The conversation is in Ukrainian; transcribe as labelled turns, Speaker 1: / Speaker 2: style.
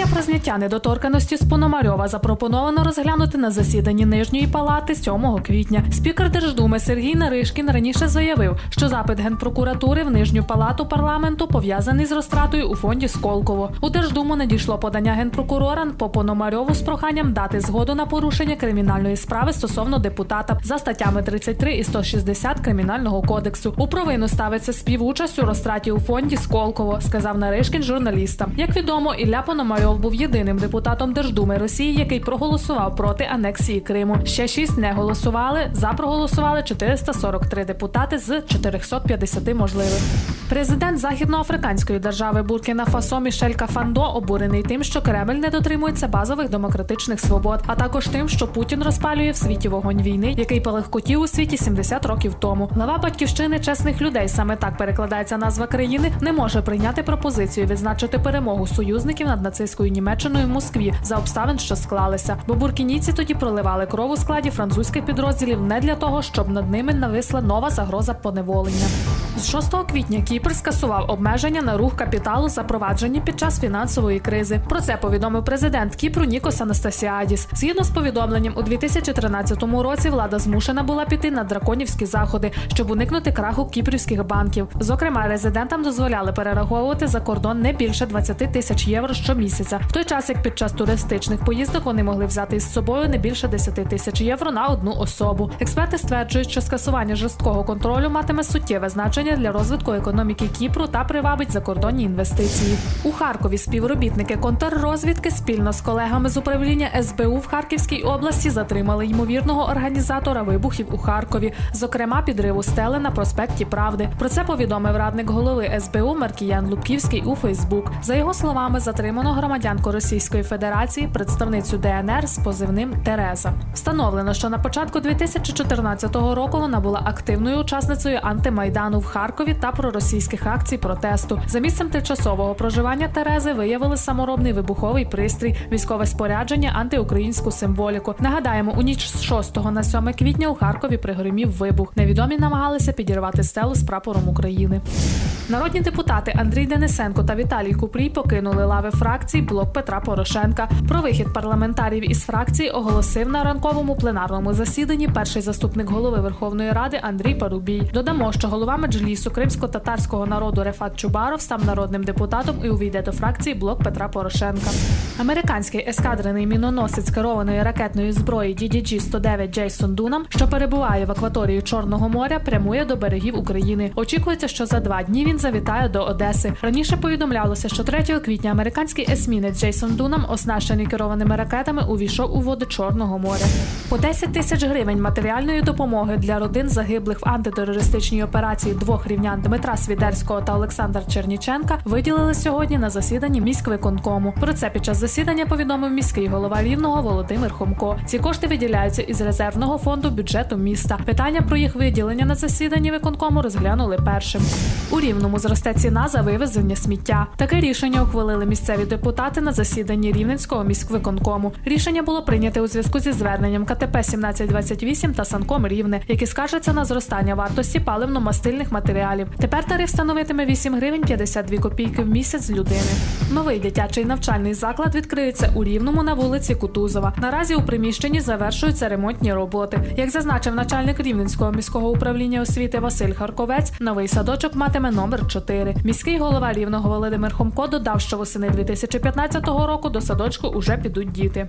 Speaker 1: про зняття недоторканості з Пономарьова запропоновано розглянути на засіданні нижньої палати 7 квітня. Спікер Держдуми Сергій Наришкін раніше заявив, що запит генпрокуратури в нижню палату парламенту пов'язаний з розтратою у фонді Сколково. У Держдуму надійшло подання генпрокурора по Пономарьову з проханням дати згоду на порушення кримінальної справи стосовно депутата за статтями 33 і 160 кримінального кодексу. У провину ставиться співучасть у розтраті у фонді Сколково, сказав Наришкін журналістам. Як відомо, Ілля Пономарьов був єдиним депутатом Держдуми Росії, який проголосував проти анексії Криму. Ще шість не голосували. За проголосували 443 депутати з 450 можливих. Президент західноафриканської держави Буркіна Фасо Мішель Кафандо обурений тим, що Кремль не дотримується базових демократичних свобод, а також тим, що Путін розпалює в світі вогонь війни, який палахкотів у світі 70 років тому. Глава батьківщини чесних людей саме так перекладається назва країни, не може прийняти пропозицію відзначити перемогу союзників над нацистською Німеччиною в Москві за обставин, що склалися. Бо буркінійці тоді проливали кров у складі французьких підрозділів не для того, щоб над ними нависла нова загроза поневолення. З 6 квітня Кіпр скасував обмеження на рух капіталу, запроваджені під час фінансової кризи. Про це повідомив президент Кіпру Нікос Анастасіадіс. Згідно з повідомленням, у 2013 році влада змушена була піти на драконівські заходи, щоб уникнути краху кіпрівських банків. Зокрема, резидентам дозволяли перераховувати за кордон не більше 20 тисяч євро щомісяця, в той час як під час туристичних поїздок вони могли взяти із собою не більше 10 тисяч євро на одну особу. Експерти стверджують, що скасування жорсткого контролю матиме суттєве значення для розвитку економіки Кіпру та привабить закордонні інвестиції. У Харкові співробітники контррозвідки спільно з колегами з управління СБУ в Харківській області затримали ймовірного організатора вибухів у Харкові, зокрема підриву стели на проспекті Правди. Про це повідомив радник голови СБУ Маркіян Лубківський у Фейсбук. За його словами, затримано громадянку Російської Федерації, представницю ДНР з позивним Тереза. Встановлено, що на початку 2014 року вона була активною учасницею антимайдану в Харкові та проросійських акцій протесту. За місцем тимчасового проживання Терези виявили саморобний вибуховий пристрій, військове спорядження, антиукраїнську символіку. Нагадаємо, у ніч з 6 на 7 квітня у Харкові пригримів вибух. Невідомі намагалися підірвати стелу з прапором України. Народні депутати Андрій Денисенко та Віталій Купрій покинули лави фракції блок Петра Порошенка. Про вихід парламентарів із фракції оголосив на ранковому пленарному засіданні перший заступник голови Верховної Ради Андрій Парубій. Додамо, що голова меджлісу кримсько-татарського народу Рефат Чубаров став народним депутатом і увійде до фракції блок Петра Порошенка. Американський ескадрений міноносець керованої ракетної зброї DDG-109 Джейсон Дунам, що перебуває в акваторії Чорного моря, прямує до берегів України. Очікується, що за два дні він завітає до Одеси. Раніше повідомлялося, що 3 квітня американський есмінець Джейсон Дунам, оснащений керованими ракетами, увійшов у води Чорного моря. По 10 тисяч гривень матеріальної допомоги для родин загиблих в антитерористичній операції двох рівнян Дмитра Свідерського та Олександра Черніченка виділили сьогодні на засіданні міськвиконкому. Про це під час засідання повідомив міський голова рівного Володимир Хомко. Ці кошти виділяються із резервного фонду бюджету міста. Питання про їх виділення на засіданні виконкому розглянули першим. У рівному зросте ціна за вивезення сміття. Таке рішення ухвалили місцеві депутати на засіданні рівненського міськвиконкому. Рішення було прийняте у зв'язку зі зверненням КТП 1728 та Санком Рівне, які скаржаться на зростання вартості паливно-мастильних матеріалів. Тепер тариф становитиме 8 гривень 52 копійки в місяць з людини. Новий дитячий навчальний заклад відкриється у Рівному на вулиці Кутузова. Наразі у приміщенні завершуються ремонтні роботи. Як зазначив начальник Рівненського міського управління освіти Василь Харковець, новий садочок матиме номер 4. Міський голова рівного Володимир Хомко додав, що восени 2015 року до садочку уже підуть діти.